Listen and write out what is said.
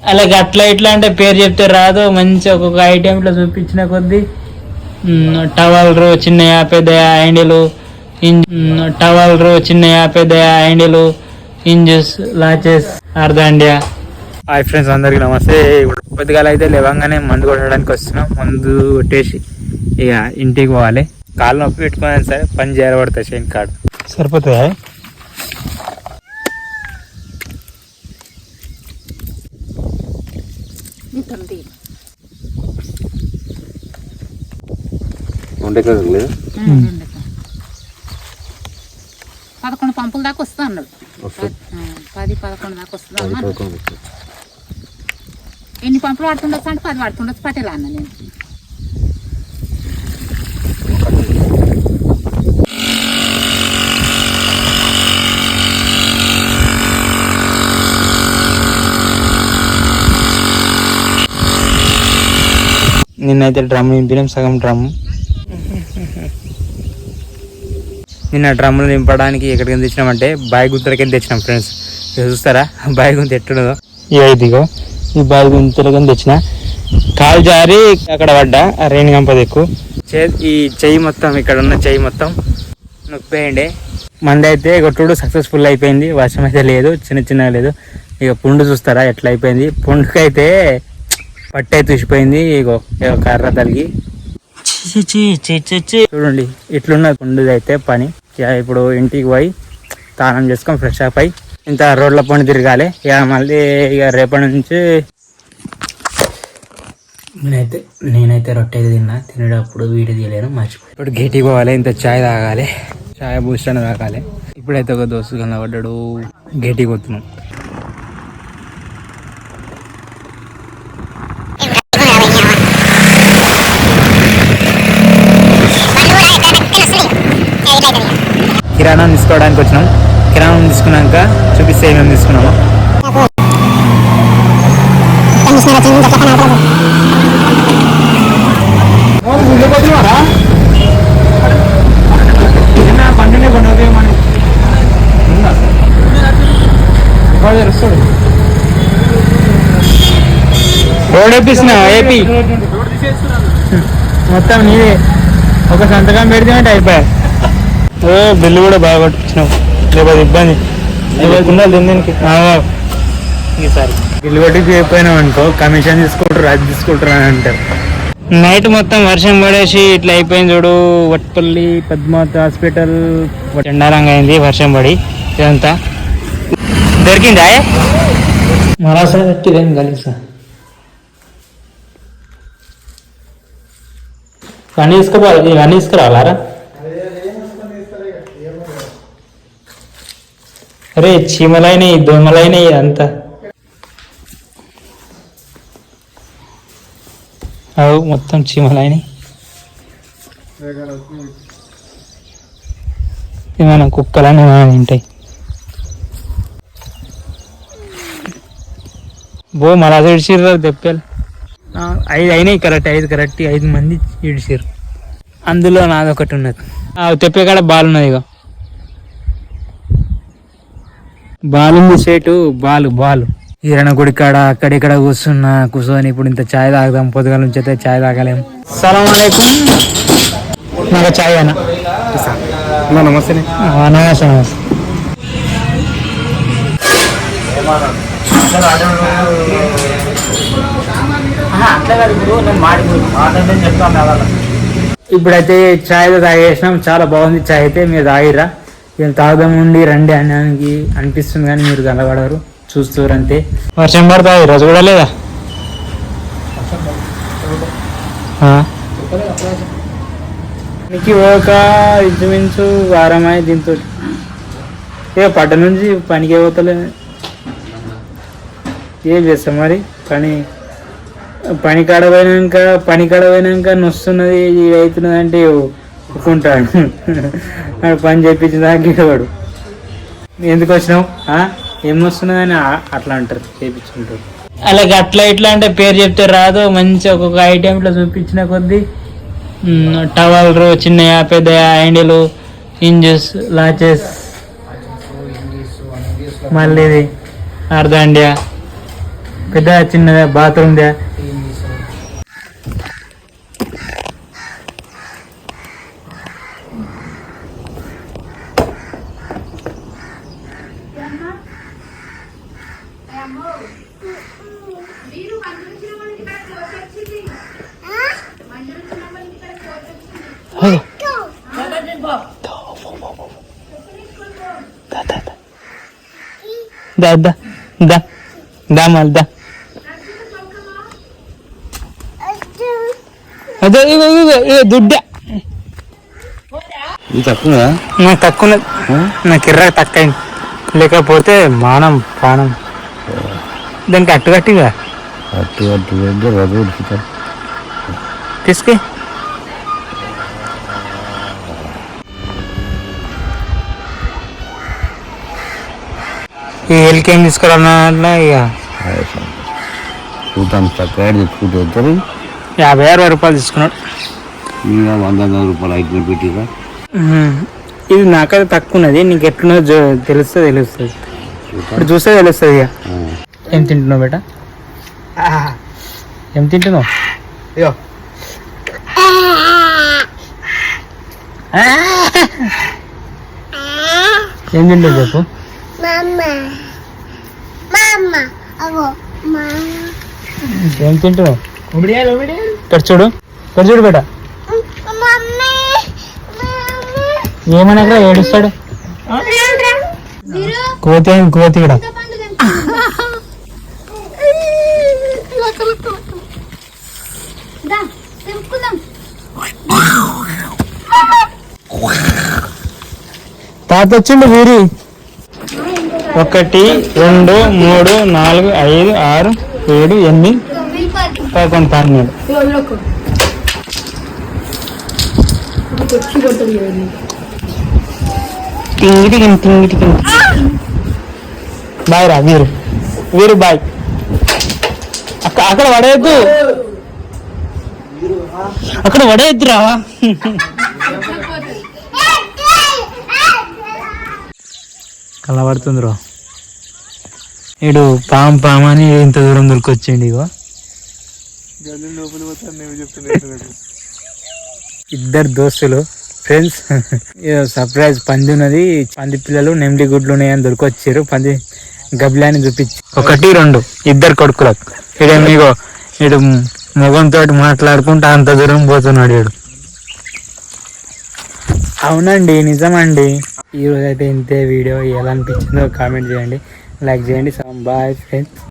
అలాగే అట్లా ఇట్లా అంటే పేరు చెప్తే రాదు మంచి ఒక్కొక్క ఐటెం ఇట్లా చూపించిన కొద్దీ టవల్ చిన్నయా పెద్దయా హ్యాండిలు టవల్ చిన్నయా పెద్దయా హ్యాండిలు ఇంజస్ లాచెస్ అర్ధాండియా. హాయ్ ఫ్రెండ్స్ అందరికి నమస్తే. పొద్దుగాల అయితే లేవంగానే మందు కొట్టడానికి వస్తున్నాం. మందు కొట్టేసి ఇక ఇంటికి పోవాలి. కాలు నొప్పి పెట్టుకున్నాను సరే పని చేరబడతా షైన్ కార్డు. సరిపోతుందా ఉంటుంది పదకొండు పంపుల దాకా వస్తా అన్నాడు. పది- పదకొండు దాకా వస్తుంది. ఎన్ని పంపులు పడుతుండొచ్చు అంటే పది పడుతుండొచ్చు పట్టేలా అన్న నేను. నిన్నైతే డ్రమ్ నింపినాం సగం డ్రమ్. నిన్న డ్రమ్లు నింపడానికి ఎక్కడికి తెచ్చినామంటే బాయ్ గుంతలకి తెచ్చినాం ఫ్రెండ్స్. చూస్తారా? బాయ్ గుంత ఎట్టున్నదో ఇక ఇదిగో ఈ బాయ్ గుంతలకి తెచ్చిన. కాలు జారి అక్కడ పడ్డా ఆ రేణి ఎక్కువ చే ఈ చెయ్యి మొత్తం ఇక్కడ ఉన్న చెయ్యి మొత్తం నొప్పేయండి మంది అయితే కొట్టుడు సక్సెస్ఫుల్ అయిపోయింది. వర్షం అయితే లేదు చిన్న చిన్న లేదు. ఇక పుండు చూస్తారా ఎట్లా అయిపోయింది పుండుకైతే పట్టే తీసిపోయింది ఇగో కర్ర తలిగి. చూడండి ఇట్లున్న పుండుది అయితే పని ఇప్పుడు ఇంటికి పోయి స్నానం చేసుకొని ఫ్రెష్ అప్ అయి ఇంత రోడ్ల పని తిరగాలి. ఇక మళ్ళీ ఇక రేపటి నుంచి నేనైతే నేనైతే రొట్టె తిన్నా తినేటప్పుడు వీడియో తీయలేను మర్చిపోయి. ఇప్పుడు గేటికి పోవాలి ఇంత చాయ్ తాగాలి. చాయ్ బూస్ట్ అని తాగాలి. ఇప్పుడైతే ఒక దోస్తు కనబడ్డాడు గేటికి పోతున్నాం. కిరాణానికి వచ్చినాం. కిరాణం తీసుకున్నాక చూపిస్తే ఏమేమి తీసుకున్నాము. రోడ్ వేపిస్తున్నా ఏపీ. మొత్తం నీవే. ఒక సంతకం పెడితే అంటే అయిపోయా? బిల్లు కూడా బాగా పట్టుకొచ్చినావు లేకపోతే ఇబ్బంది. ఈసారి బిల్లు కొట్టి చేయకపోయినావు అనుకో కమిషన్ తీసుకుంటారు అది తీసుకుంటారు అని అంటారు. నైట్ మొత్తం వర్షం పడేసి ఇట్లా అయిపోయింది చూడు. వట్పల్లి పద్మావతి హాస్పిటల్ ఎండారంగా అయింది వర్షం పడి ఇదంతా. దొరికిందా మరాసా పెట్టిదేం కలిసా ఇవన్నీ తీసుకుపోవాలి ఇవన్నీ తీసుకురావాలారా? అరే చీమలైనవి దోమలైనవి అంతా. అవు మొత్తం చీమలైనవి ఏమైనా కుక్కలని ఏమైనా తింటాయి బో మరా ఇడిచిర్రు తెప్పాలి ఐదు అయినాయి కరెక్ట్ ఐదు కరెక్ట్ ఐదు మంది ఇడిచిర్రు అందులో నాదొకటి ఉన్నది. ఆ తెప్పే కాడ బాల్ ఉన్నది ఇక బాల్ ఉంది సేటు బాలు బాలు. ఈరణ గుడి కాడ అక్కడిక్కడ కూర్చున్నా కూర్చొని ఇప్పుడు ఇంత చాయ్ తాగుదాం పొద్దుగాల నుంచి అయితే చాయ్ తాగలేము సలాం అలైకుం. నాకు అన్న. అన్నా, నమస్తే నమస్తే నమస్తే. ఇప్పుడైతే చాయ్ అయితే తాగేసినాం చాలా బాగుంది చాయ్ అయితే మీరు తాగిరా నేను తాగుదాం ఉండి రండి అనడానికి అనిపిస్తుంది కానీ మీరు కనబడరు చూస్తారు అంతే వర్షం పడతా ఈరోజు కూడా లేదా? నీకు ఒక ఇంచుమించు వారమై దీంతో ఏ పడ్డ నుంచి పనికి పోతలే. ఏం చేస్తాం మరి? పని పని కాడ పోయినాక పని కాడ పోయినాక నొస్తున్నది ఇది అవుతున్నది అంటే ఒప్పుకుంటాడు. పని చేయించిన దాకా వాడు ఎందుకు వచ్చినావు? ఆ? ఏం అట్లా అంటారు చేయించుకుంటారు అలాగే అట్లా ఇట్లా అంటే పేరు చెప్తే రాదు. మంచి ఒక్కొక్క ఐటెంలో చూపించిన కొద్దీ టవల్ చిన్నయా పెద్దయా హ్యాండిలు ఇంజెస్ లాచెస్ మళ్ళీ ఇది అర్ధాండియా పెద్ద చిన్నదా బాత్రూమ్దా దా దా దా దా మళ్ళీ దా. అదే ఇగో ఇగో ఇగో దుడ్డ. ఇది తక్కువ నాకు తక్కువ. నాకు ఎర్ర తక్కువ లేకపోతే మానం ప్రాణం దానికి అట్టు కట్టిగా అట్టు అట్టు రవ్వ ఉడుకుతా తీసుకే. ఈ ఎల్కి తీసుకురావాలన్నా ఇక. చూద్దాం చక్కగా తెచ్చుకుంటూ యాభై అరవై రూపాయలు తీసుకున్నాడు. ఇంకా వంద రూపాయలు ఐదు పెట్టిగా ఉమ్. ఇది నాకైతే తక్కువ ఉన్నది నీకు ఎట్లున్నదో తెలుస్తుంది తెలుస్తుంది. ఇప్పుడు చూస్తే తెలుస్తుంది ఇక. ఏం తింటున్నావు బేట? ఏం తింటున్నావు? అయ్యో ఏం తింటావు చెప్పు. ఏం తింటున్నావు? ఇక్కడ చూడు. ఇక్కడ చూడు బేట. ఏమనగా ఏడుస్తాడు? కోతి అయింది కోతి తాత వచ్చిండు వీరి ఒకటి రెండు మూడు నాలుగు ఐదు ఆరు ఏడు ఎనిమిది పదకొండు పన్నెండు. టింగి టింగి టింగి టింగి బాయ్ రా వీరు. వీరు బాయ్. అక్కడ పడేయద్దు. అక్కడ పడేయద్దు రా కలబడుతుంది రా ఇడు పాము పాము అని ఇంత దూరం దొరికొచ్చిండు ఇగో. ఇద్దరు దోస్తులు ఫ్రెండ్స్. సర్ప్రైజ్ పంది ఉన్నది పంది పిల్లలు నెమ్డి గుడ్లు ఉన్నాయని దొరికొచ్చారు. పంది గబ్లాని చూపించి. ఒకటి రెండు. ఇద్దరు కొడుకులకు. ఇడే మీకు ఇడు మొగంతో మాట్లాడుకుంటా అంత దూరం పోతున్నాడు ఇడు అవునండి నిజమండి. ఈ రోజు అయితే ఇంతే వీడియో ఎలా అనిపించిందో కామెంట్ చేయండి. లైక్ చేయండి. Bye friends.